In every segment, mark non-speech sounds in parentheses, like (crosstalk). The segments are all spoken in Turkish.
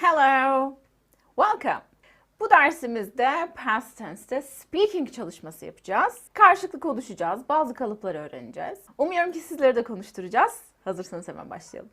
Hello. Welcome. Bu dersimizde past tense'te speaking çalışması yapacağız. Karşılıklı konuşacağız. Bazı kalıpları öğreneceğiz. Umuyorum ki sizleri de konuşturacağız. Hazırsanız hemen başlayalım.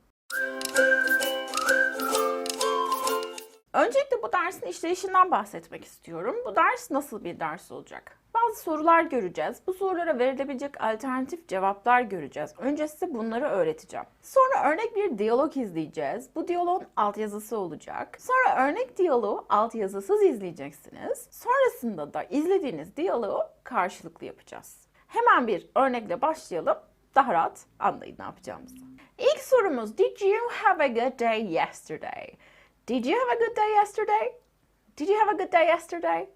Öncelikle bu dersin işleyişinden bahsetmek istiyorum. Bu ders nasıl bir ders olacak? Bazı sorular göreceğiz. Bu sorulara verilebilecek alternatif cevaplar göreceğiz. Önce size bunları öğreteceğim. Sonra örnek bir diyalog izleyeceğiz. Bu diyalogun altyazısı olacak. Sonra örnek diyaloğu altyazısız izleyeceksiniz. Sonrasında da izlediğiniz diyaloğu karşılıklı yapacağız. Hemen bir örnekle başlayalım. Daha rahat anlayın ne yapacağımızı. İlk sorumuz Did you have a good day yesterday? Did you have a good day yesterday? Did you have a good day yesterday?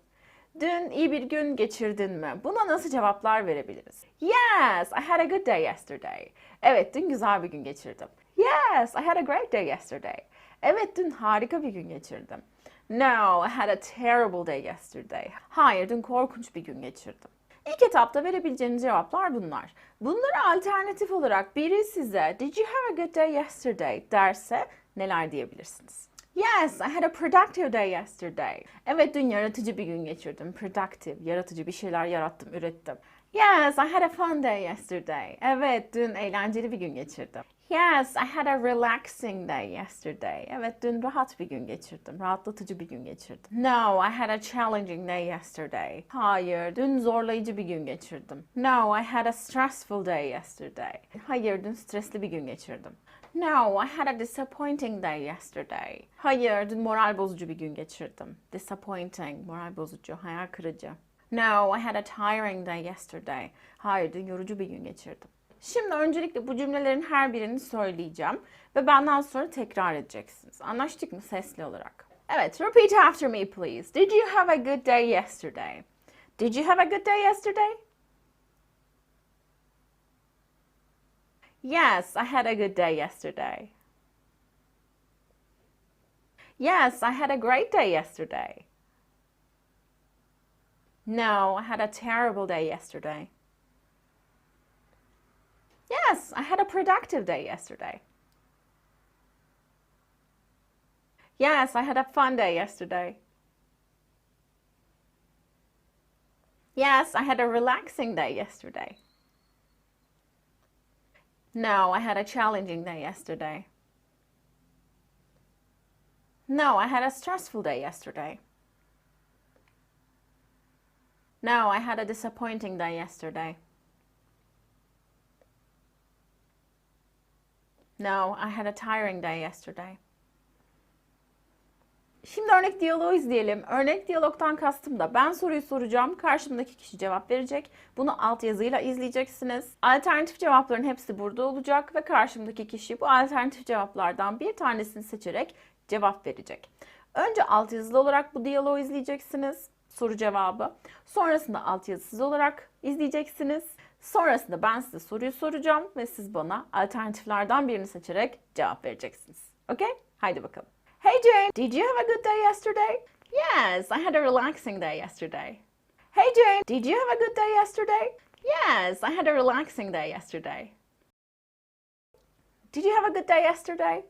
Dün iyi bir gün geçirdin mi? Buna nasıl cevaplar verebiliriz? Yes, I had a good day yesterday. Evet, dün güzel bir gün geçirdim. Yes, I had a great day yesterday. Evet, dün harika bir gün geçirdim. No, I had a terrible day yesterday. Hayır, dün korkunç bir gün geçirdim. İlk etapta verebileceğiniz cevaplar bunlar. Bunları alternatif olarak biri size Did you have a good day yesterday derse neler diyebilirsiniz? Yes, I had a productive day yesterday. Evet, dün yaratıcı bir gün geçirdim. Productive, yaratıcı bir şeyler yarattım, ürettim. Yes, I had a fun day yesterday. Evet, dün eğlenceli bir gün geçirdim. Yes, I had a relaxing day yesterday. Evet, dün rahat bir gün geçirdim. Rahatlatıcı bir gün geçirdim. No, I had a challenging day yesterday. Hayır, dün zorlayıcı bir gün geçirdim. No, I had a stressful day yesterday. Hayır, dün stresli bir gün geçirdim. No, I had a disappointing day yesterday. Hayır, dün moral bozucu bir gün geçirdim. Disappointing, moral bozucu, hayal kırıcı. No, I had a tiring day yesterday. Hayır, dün yorucu bir gün geçirdim. Şimdi öncelikle bu cümlelerin her birini söyleyeceğim ve benden sonra tekrar edeceksiniz. Anlaştık mı sesli olarak? Evet, repeat after me please. Did you have a good day yesterday? Did you have a good day yesterday? Yes, I had a good day yesterday. Yes, I had a great day yesterday. No, I had a terrible day yesterday. Yes, I had a productive day yesterday. Yes, I had a fun day yesterday. Yes, I had a relaxing day yesterday. No, I had a challenging day yesterday. No, I had a stressful day yesterday. No, I had a disappointing day yesterday. No, I had a tiring day yesterday. Şimdi örnek diyaloğu izleyelim. Örnek diyalogtan kastım da ben soruyu soracağım. Karşımdaki kişi cevap verecek. Bunu altyazıyla izleyeceksiniz. Alternatif cevapların hepsi burada olacak ve karşımdaki kişi bu alternatif cevaplardan bir tanesini seçerek cevap verecek. Önce altyazılı olarak bu diyaloğu izleyeceksiniz. Soru cevabı. Sonrasında altyazısız olarak izleyeceksiniz. Sonrasında ben size soruyu soracağım ve siz bana alternatiflerden birini seçerek cevap vereceksiniz. Okay? Haydi bakalım. Hey Jane, did you have a good day yesterday? Yes, I had a relaxing day yesterday. Hey Jane, did you have a good day yesterday? Yes, I had a relaxing day yesterday. Did you have a good day yesterday?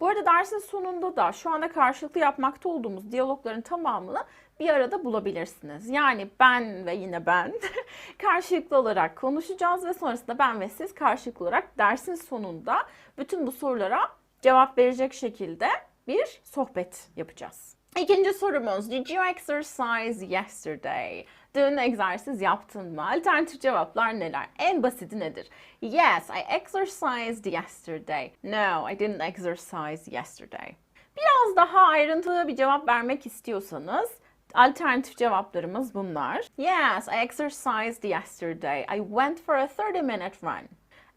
Bu arada dersin sonunda da şu anda karşılıklı yapmakta olduğumuz diyalogların tamamını bir arada bulabilirsiniz. Yani ben ve yine ben (laughs) karşılıklı olarak konuşacağız ve sonrasında ben ve siz karşılıklı olarak dersin sonunda bütün bu sorulara cevap verecek şekilde bir sohbet yapacağız. İkinci sorumuz. Did you exercise yesterday? Dün egzersiz yaptın mı? Alternatif cevaplar neler? En basiti nedir? Yes, I exercised yesterday. No, I didn't exercise yesterday. Biraz daha ayrıntılı bir cevap vermek istiyorsanız alternatif cevaplarımız bunlar. Yes, I exercised yesterday. I went for a 30 minute run.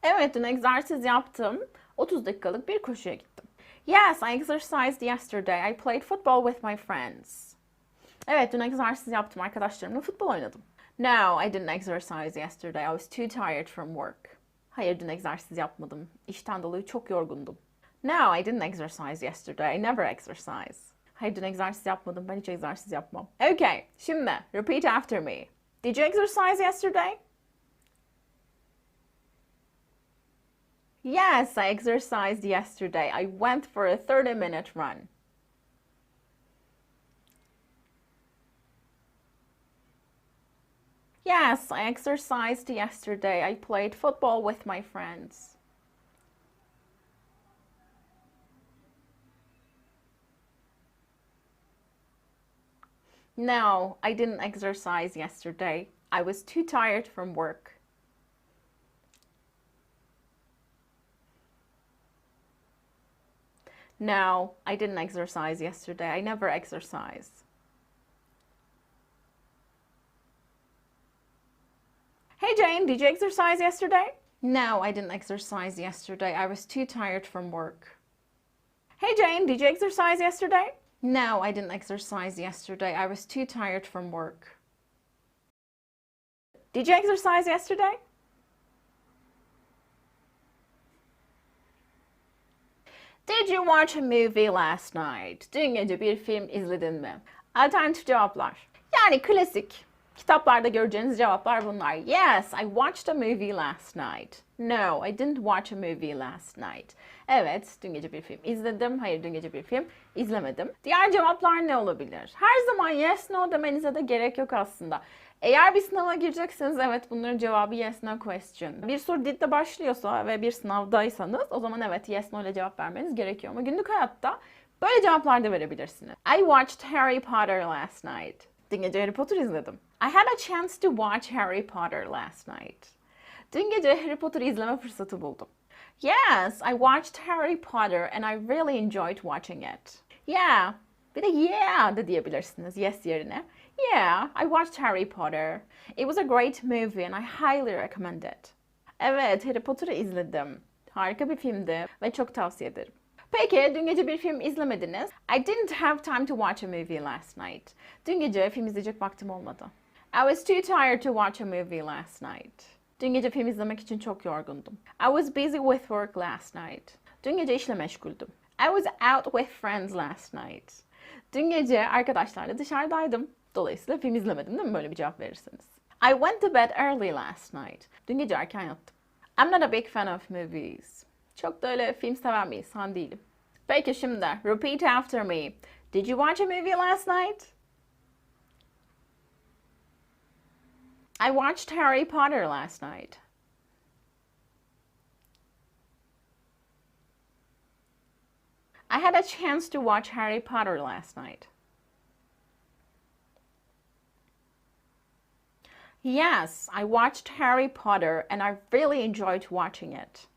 Evet, dün egzersiz yaptım. 30 dakikalık bir koşuya gittim. Yes, I exercised yesterday. I played football with my friends. Evet, dün egzersiz yaptım. Arkadaşlarımla futbol oynadım. No, I didn't exercise yesterday. I was too tired from work. Hayır, dün egzersiz yapmadım. İşten dolayı çok yorgundum. No, I didn't exercise yesterday. I never exercise. Hayır, dün egzersiz yapmadım. Ben hiç egzersiz yapmam. Okay, şimdi repeat after me. Did you exercise yesterday? Yes, I exercised yesterday. I went for a 30 minute run. Yes, I exercised yesterday. I played football with my friends. No, I didn't exercise yesterday. I was too tired from work. No, I didn't exercise yesterday. I never exercise. Hey Jane, did you exercise yesterday? No, I didn't exercise yesterday. I was too tired from work. Hey Jane, did you exercise yesterday? No, I didn't exercise yesterday. I was too tired from work. Did you exercise yesterday? Did you watch a movie last night? Dün gece bir film izledin mi? Alternatif cevaplar. Yani klasik. Kitaplarda göreceğiniz cevaplar bunlar. Yes, I watched a movie last night. No, I didn't watch a movie last night. Evet, dün gece bir film izledim. Hayır, dün gece bir film izlemedim. Diğer cevaplar ne olabilir? Her zaman yes, no demenize de gerek yok aslında. Eğer bir sınava girecekseniz evet bunların cevabı yes no question. Bir soru did'de başlıyorsa ve bir sınavdaysanız o zaman evet yes no ile cevap vermeniz gerekiyor. Ama günlük hayatta böyle cevaplar da verebilirsiniz. I watched Harry Potter last night. Dün gece Harry Potter izledim. I had a chance to watch Harry Potter last night. Dün gece Harry Potter izleme fırsatı buldum. Yes, I watched Harry Potter and I really enjoyed watching it. Yeah, bir de yeah da diyebilirsiniz yes yerine. Yeah, I watched Harry Potter. It was a great movie and I highly recommend it. Evet, Harry Potter'ı izledim. Harika bir filmdi ve çok tavsiye ederim. Peki, dün gece bir film izlemediniz. I didn't have time to watch a movie last night. Dün gece film izleyecek vaktim olmadı. I was too tired to watch a movie last night. Dün gece film izlemek için çok yorgundum. I was busy with work last night. Dün gece işle meşguldüm. I was out with friends last night. Dün gece arkadaşlarla dışarıdaydım. Dolayısıyla film izlemedim değil mi böyle bir cevap verirsiniz. I went to bed early last night. Dün gece erken yattım. I'm not a big fan of movies. Çok da öyle film seven bir insan değilim. Peki şimdi repeat after me. Did you watch a movie last night? I watched Harry Potter last night. I had a chance to watch Harry Potter last night. Yes, I watched Harry Potter and I really enjoyed watching it.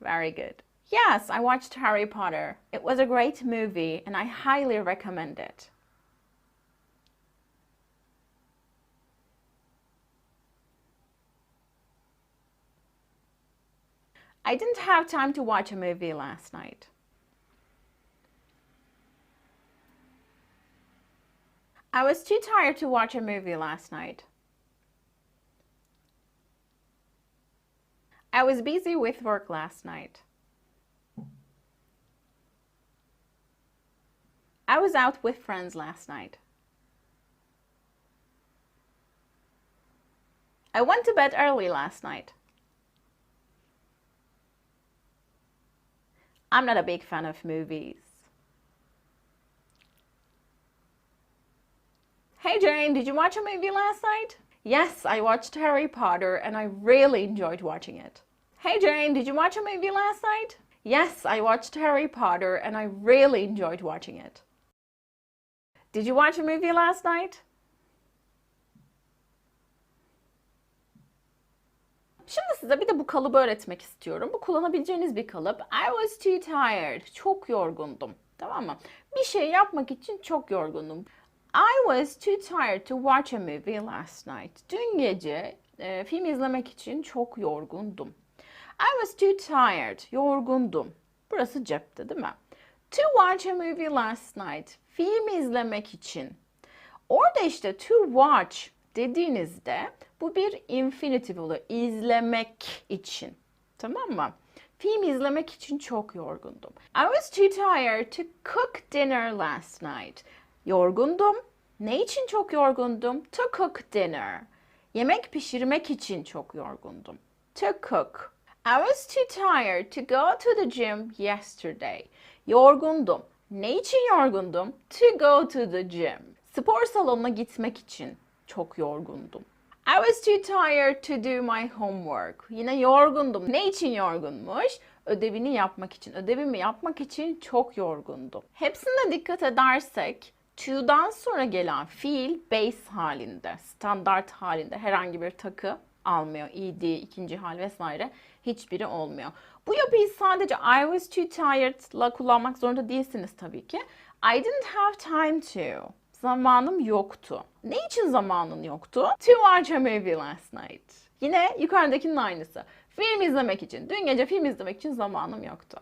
Very good. Yes, I watched Harry Potter. It was a great movie and I highly recommend it. I didn't have time to watch a movie last night. I was too tired to watch a movie last night. I was busy with work last night. I was out with friends last night. I went to bed early last night. I'm not a big fan of movies. Hey Jane, did you watch a movie last night? Yes, I watched Harry Potter and I really enjoyed watching it. Hey Jane, did you watch a movie last night? Yes, I watched Harry Potter and I really enjoyed watching it. Did you watch a movie last night? Şimdi size bir de bu kalıbı öğretmek istiyorum. Bu kullanabileceğiniz bir kalıp. I was too tired. Çok yorgundum. Tamam mı? Bir şey yapmak için çok yorgundum. I was too tired to watch a movie last night. Dün gece e, film izlemek için çok yorgundum. I was too tired. Yorgundum. Burası cepte değil mi? To watch a movie last night. Film izlemek için. Orada işte to watch dediğinizde bu bir infinitive oluyor. İzlemek için. Tamam mı? Film izlemek için çok yorgundum. I was too tired to cook dinner last night. Yorgundum Ne için çok yorgundum? To cook dinner. Yemek pişirmek için çok yorgundum. To cook. I was too tired to go to the gym yesterday. Yorgundum. Ne için yorgundum? To go to the gym. Spor salonuna gitmek için çok yorgundum. I was too tired to do my homework. Yine yorgundum. Ne için yorgunmuş? Ödevini yapmak için. Ödevimi yapmak için çok yorgundum. Hepsine dikkat edersek to'dan sonra gelen fiil base halinde, standart halinde herhangi bir takı almıyor. ed, ikinci hal vesaire hiçbiri olmuyor. Bu yapıyı sadece I was too tired'la kullanmak zorunda değilsiniz tabii ki. I didn't have time to. Zamanım yoktu. Ne için zamanın yoktu? To watch a movie last night. Yine yukarıdakinin aynısı. Film izlemek için, dün gece film izlemek için zamanım yoktu.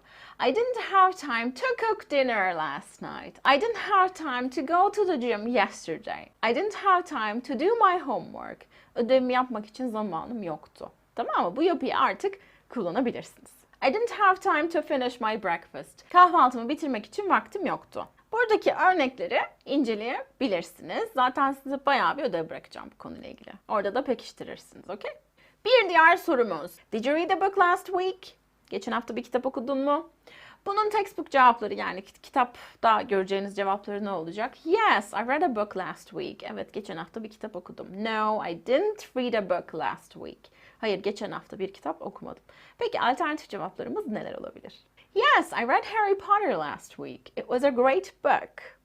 I didn't have time to cook dinner last night. I didn't have time to go to the gym yesterday. I didn't have time to do my homework. Ödevimi yapmak için zamanım yoktu. Tamam mı? Bu yapıyı artık kullanabilirsiniz. I didn't have time to finish my breakfast. Kahvaltımı bitirmek için vaktim yoktu. Buradaki örnekleri inceleyebilirsiniz. Zaten size bayağı bir ödev bırakacağım bu konuyla ilgili. Orada da pekiştirirsiniz, okey? Bir diğer sorumuz. Did you read a book last week? Geçen hafta bir kitap okudun mu? Bunun textbook cevapları yani kitapta göreceğiniz cevapları ne olacak? Yes, I read a book last week. Evet, geçen hafta bir kitap okudum. No, I didn't read a book last week. Hayır, geçen hafta bir kitap okumadım. Peki alternatif cevaplarımız neler olabilir? Yes, I read Harry Potter last week. It was a great book.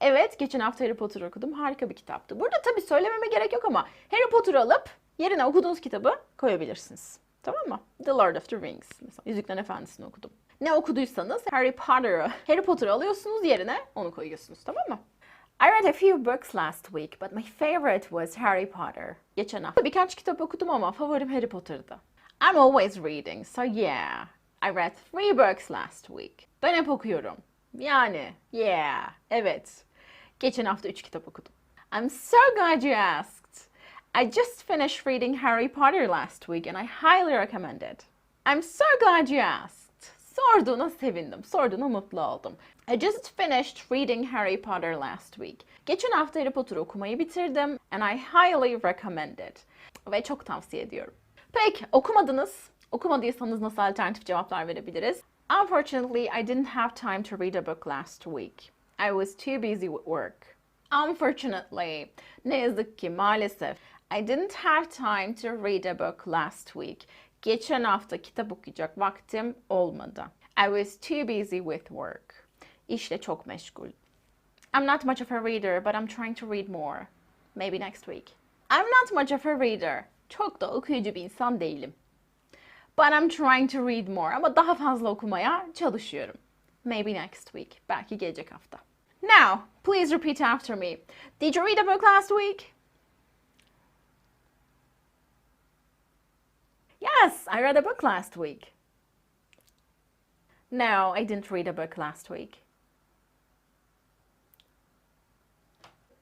Evet, geçen hafta Harry Potter okudum. Harika bir kitaptı. Burada tabii söylememe gerek yok ama Harry Potter'ı alıp yerine okuduğunuz kitabı koyabilirsiniz. Tamam mı? The Lord of the Rings. Mesela Yüzüklerin Efendisi'ni okudum. Ne okuduysanız Harry Potter'ı, Harry Potter'ı alıyorsunuz yerine onu koyuyorsunuz. Tamam mı? I read a few books last week, but my favorite was Harry Potter. Geçen hafta birkaç kitap okudum ama favorim Harry Potter'dı. I'm always reading, so yeah. I read three books last week. Ben hep okuyorum. Yani, yeah, evet. Geçen hafta üç kitap okudum. I'm so glad you asked. I just finished reading Harry Potter last week and I highly recommend it. I'm so glad you asked. Sorduğuna sevindim. Sorduğuna mutlu oldum. I just finished reading Harry Potter last week. Geçen hafta Harry Potter okumayı bitirdim and I highly recommend it. Ve çok tavsiye ediyorum. Peki okumadınız. Okumadıysanız nasıl alternatif cevaplar verebiliriz? Unfortunately, I didn't have time to read a book last week. I was too busy with work. Unfortunately, ne yazık ki maalesef I didn't have time to read a book last week. Geçen hafta kitap okuyacak vaktim olmadı. I was too busy with work. İşle çok meşgul. I'm not much of a reader, but I'm trying to read more. Maybe next week. I'm not much of a reader. Çok da okuyucu bir insan değilim. But I'm trying to read more. Ama daha fazla okumaya çalışıyorum. Maybe next week. Belki gelecek hafta. Now, please repeat after me. Did you read a book last week? Yes, I read a book last week. No, I didn't read a book last week.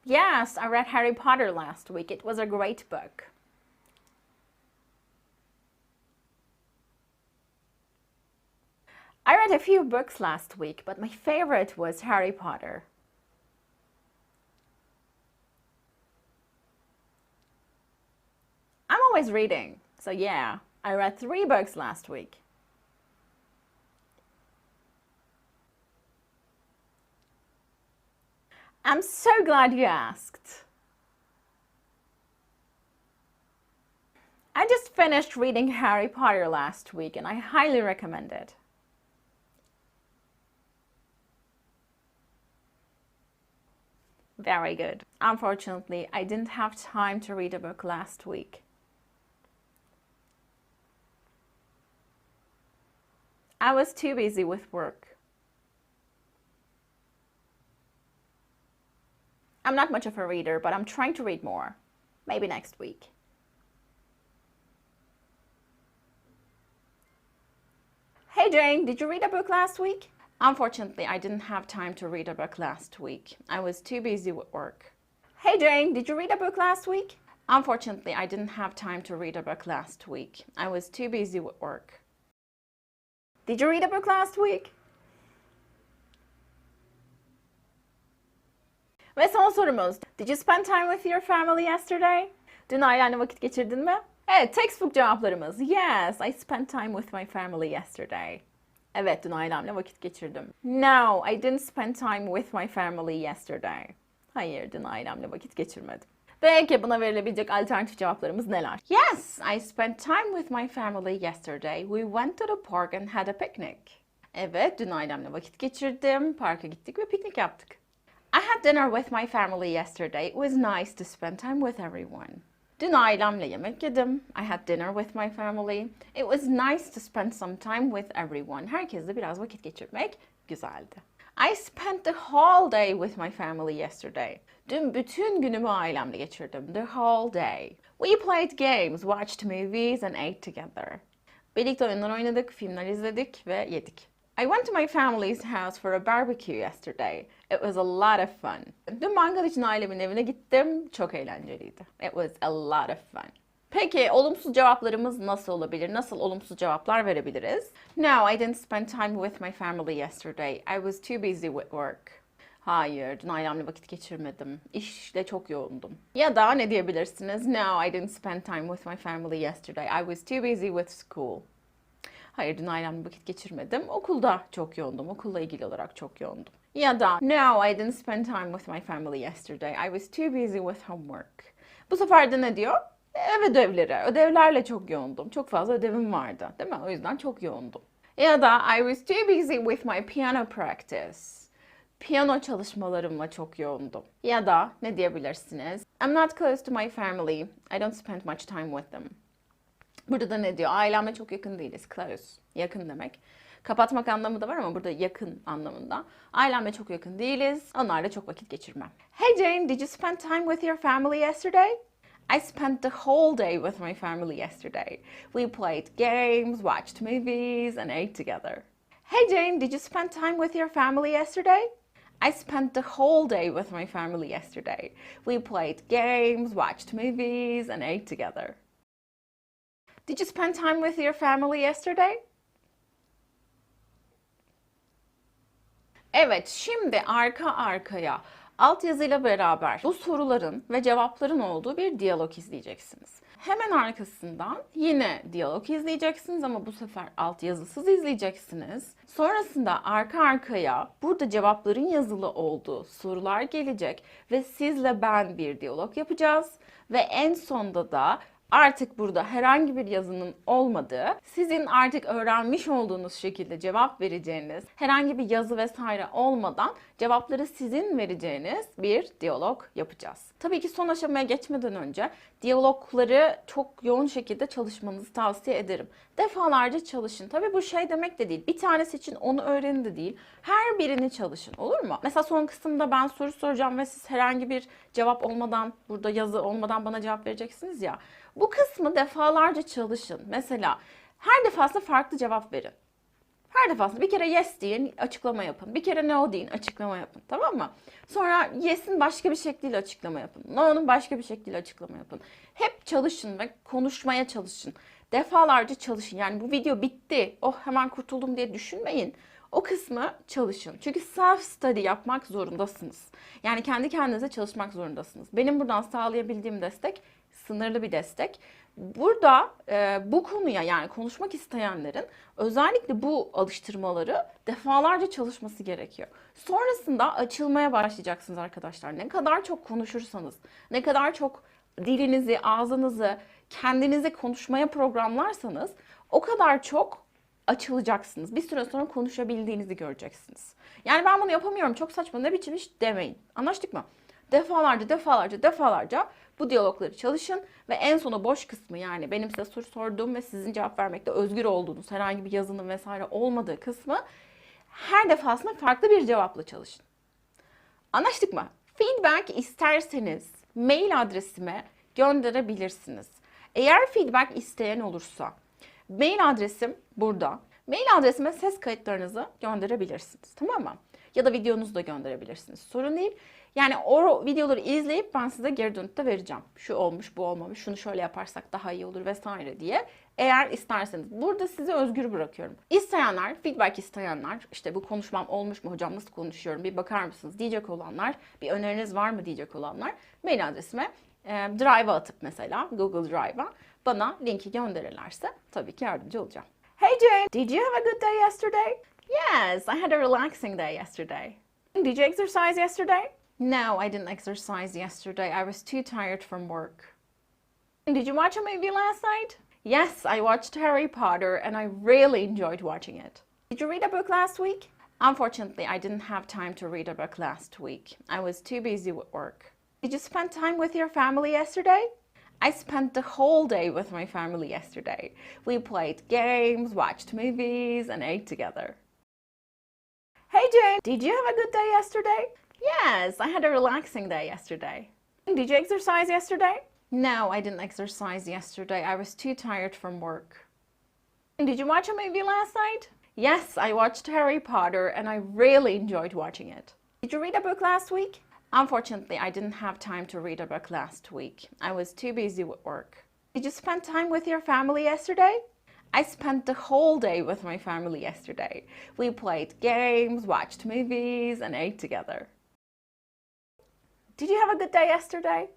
Yes, I read Harry Potter last week. It was a great book. I read a few books last week, but my favorite was Harry Potter. I'm always reading, so yeah, I read three books last week. I'm so glad you asked. I just finished reading Harry Potter last week and I highly recommend it. Very good. Unfortunately, I didn't have time to read a book last week. I was too busy with work. I'm not much of a reader, but I'm trying to read more. Maybe next week. Hey Jane, did you read a book last week? Unfortunately, I didn't have time to read a book last week. I was too busy with work. Hey Jane, did you read a book last week? Unfortunately, I didn't have time to read a book last week. I was too busy with work. Did you read a book last week? Ve son sorumuz. Did you spend time with your family yesterday? Dün ailenle vakit geçirdin mi? Evet, textbook cevaplarımız. Yes, I spent time with my family yesterday. Evet, dün ailemle vakit geçirdim. No, I didn't spend time with my family yesterday. Hayır, dün ailemle vakit geçirmedim. Peki buna verilebilecek alternatif cevaplarımız neler? Yes, I spent time with my family yesterday. We went to the park and had a picnic. Evet, dün ailemle vakit geçirdim. Parka gittik ve piknik yaptık. I had dinner with my family yesterday. It was nice to spend time with everyone. Dün ailemle yemek yedim. I had dinner with my family. It was nice to spend some time with everyone. Herkesle biraz vakit geçirmek güzeldi. I spent the whole day with my family yesterday. Dün bütün günümü ailemle geçirdim. The whole day. We played games, watched movies and ate together. Birlikte oyunlar oynadık, filmler izledik ve yedik. I went to my family's house for a barbecue yesterday. It was a lot of fun. Dün mangal için ailemin evine gittim. Çok eğlenceliydi. It was a lot of fun. Peki olumsuz cevaplarımız nasıl olabilir? Nasıl olumsuz cevaplar verebiliriz? No, I didn't spend time with my family yesterday. I was too busy with work. Hayır, dün ailemle vakit geçirmedim. İşle çok yoğundum. Ya da ne diyebilirsiniz? No, I didn't spend time with my family yesterday. I was too busy with school. Hayır, dün ailemle vakit geçirmedim. Okulda çok yoğundum. Okulla ilgili olarak çok yoğundum. Ya da No, I didn't spend time with my family yesterday. I was too busy with homework. Bu sefer de ne diyor? Ev ödevleri. Ödevlerle çok yoğundum. Çok fazla ödevim vardı. Değil mi? O yüzden çok yoğundum. Ya da I was too busy with my piano practice. Piyano çalışmalarımla çok yoğundum. Ya da ne diyebilirsiniz? I'm not close to my family. I don't spend much time with them. Burada da ne diyor? Ailemle çok yakın değiliz. Close. Yakın demek. Kapatmak anlamı da var ama burada yakın anlamında. Ailemle çok yakın değiliz. Onlarla çok vakit geçirmem. Hey Jane, did you spend time with your family yesterday? I spent the whole day with my family yesterday. We played games, watched movies, and ate together. Hey Jane, did you spend time with your family yesterday? I spent the whole day with my family yesterday. We played games, watched movies, and ate together. Did you spend time with your family yesterday? Evet, şimdi arka arkaya altyazıyla beraber bu soruların ve cevapların olduğu bir diyalog izleyeceksiniz. Hemen arkasından yine diyalog izleyeceksiniz ama bu sefer altyazısız izleyeceksiniz. Sonrasında arka arkaya burada cevapların yazılı olduğu sorular gelecek ve sizle ben bir diyalog yapacağız ve en sonda da artık burada herhangi bir yazının olmadığı, sizin artık öğrenmiş olduğunuz şekilde cevap vereceğiniz, herhangi bir yazı vesaire olmadan cevapları sizin vereceğiniz bir diyalog yapacağız. Tabii ki son aşamaya geçmeden önce diyalogları çok yoğun şekilde çalışmanızı tavsiye ederim. Defalarca çalışın. Tabii bu şey demek de değil. Bir tanesi için onu öğrenin de değil. Her birini çalışın. Olur mu? Mesela son kısımda ben soru soracağım ve siz herhangi bir cevap olmadan, burada yazı olmadan bana cevap vereceksiniz ya. Bu kısmı defalarca çalışın. Mesela her defasında farklı cevap verin. Her defasında bir kere yes deyin, açıklama yapın. Bir kere no deyin, açıklama yapın. Tamam mı? Sonra yes'in başka bir şekliyle açıklama yapın. No'nun başka bir şekliyle açıklama yapın. Hep çalışın ve konuşmaya çalışın. Defalarca çalışın. Yani bu video bitti, oh hemen kurtuldum diye düşünmeyin. O kısmı çalışın. Çünkü self study yapmak zorundasınız. Yani kendi kendinize çalışmak zorundasınız. Benim buradan sağlayabildiğim destek sınırlı bir destek. Burada e, bu konuya yani konuşmak isteyenlerin özellikle bu alıştırmaları defalarca çalışması gerekiyor. Sonrasında açılmaya başlayacaksınız arkadaşlar. Ne kadar çok konuşursanız, ne kadar çok dilinizi, ağzınızı, kendinizi konuşmaya programlarsanız o kadar çok açılacaksınız. Bir süre sonra konuşabildiğinizi göreceksiniz. Yani ben bunu yapamıyorum çok saçma ne biçim iş demeyin. Anlaştık mı? Defalarca defalarca defalarca bu diyalogları çalışın ve en sona boş kısmı yani benim size soru sorduğum ve sizin cevap vermekte özgür olduğunuz herhangi bir yazının vesaire olmadığı kısmı her defasında farklı bir cevapla çalışın. Anlaştık mı? Feedback isterseniz mail adresime gönderebilirsiniz. Eğer feedback isteyen olursa mail adresim burada. Mail adresime ses kayıtlarınızı gönderebilirsiniz. Tamam mı? Ya da videonuzu da gönderebilirsiniz. Sorun değil. Yani o videoları izleyip ben size geri dönüt de vereceğim. Şu olmuş, bu olmamış, şunu şöyle yaparsak daha iyi olur vesaire diye. Eğer isterseniz. Burada sizi özgür bırakıyorum. İsteyenler, feedback isteyenler, işte bu konuşmam olmuş mu hocam nasıl konuşuyorum bir bakar mısınız diyecek olanlar, bir öneriniz var mı diyecek olanlar mail adresime e, Drive'a atıp mesela Google Drive'a bana linki gönderirlerse tabii ki yardımcı olacağım. Hey Jane, did you have a good day yesterday? Yes, I had a relaxing day yesterday. Did you exercise yesterday? No, I didn't exercise yesterday. I was too tired from work. Did you watch a movie last night? Yes, I watched Harry Potter and I really enjoyed watching it. Did you read a book last week? Unfortunately, I didn't have time to read a book last week. I was too busy with work. Did you spend time with your family yesterday? I spent the whole day with my family yesterday. We played games, watched movies, and ate together. Hey Jane, did you have a good day yesterday? Yes, I had a relaxing day yesterday. Did you exercise yesterday? No, I didn't exercise yesterday. I was too tired from work. Did you watch a movie last night? Yes, I watched Harry Potter and I really enjoyed watching it. Did you read a book last week? Unfortunately, I didn't have time to read a book last week. I was too busy with work. Did you spend time with your family yesterday? I spent the whole day with my family yesterday. We played games, watched movies, and ate together. Did you have a good day yesterday?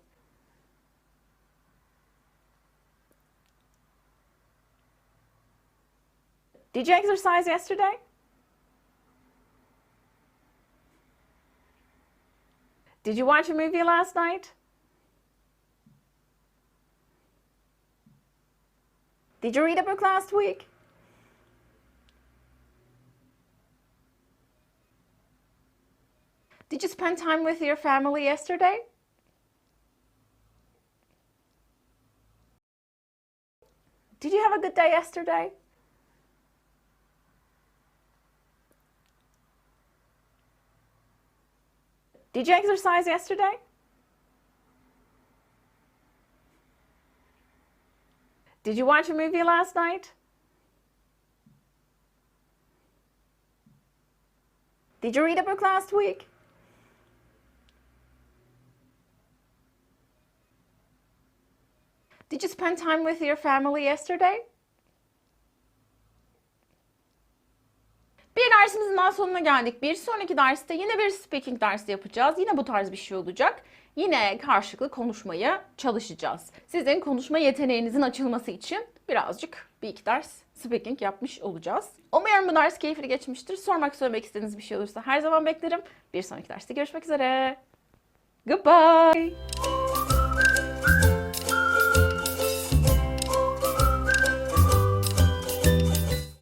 Did you exercise yesterday? Did you watch a movie last night? Did you read a book last week? Did you spend time with your family yesterday? Did you have a good day yesterday? Did you exercise yesterday? Did you watch a movie last night? Did you read a book last week? Did you spend time with your family yesterday? Bir dersimizin daha sonuna geldik. Bir sonraki derste yine bir speaking dersi yapacağız. Yine bu tarz bir şey olacak. Yine karşılıklı konuşmaya çalışacağız. Sizin konuşma yeteneğinizin açılması için birazcık bir iki ders speaking yapmış olacağız. Umuyorum bu ders keyifli geçmiştir. Sormak söylemek istediğiniz bir şey olursa her zaman beklerim. Bir sonraki derste görüşmek üzere. Goodbye.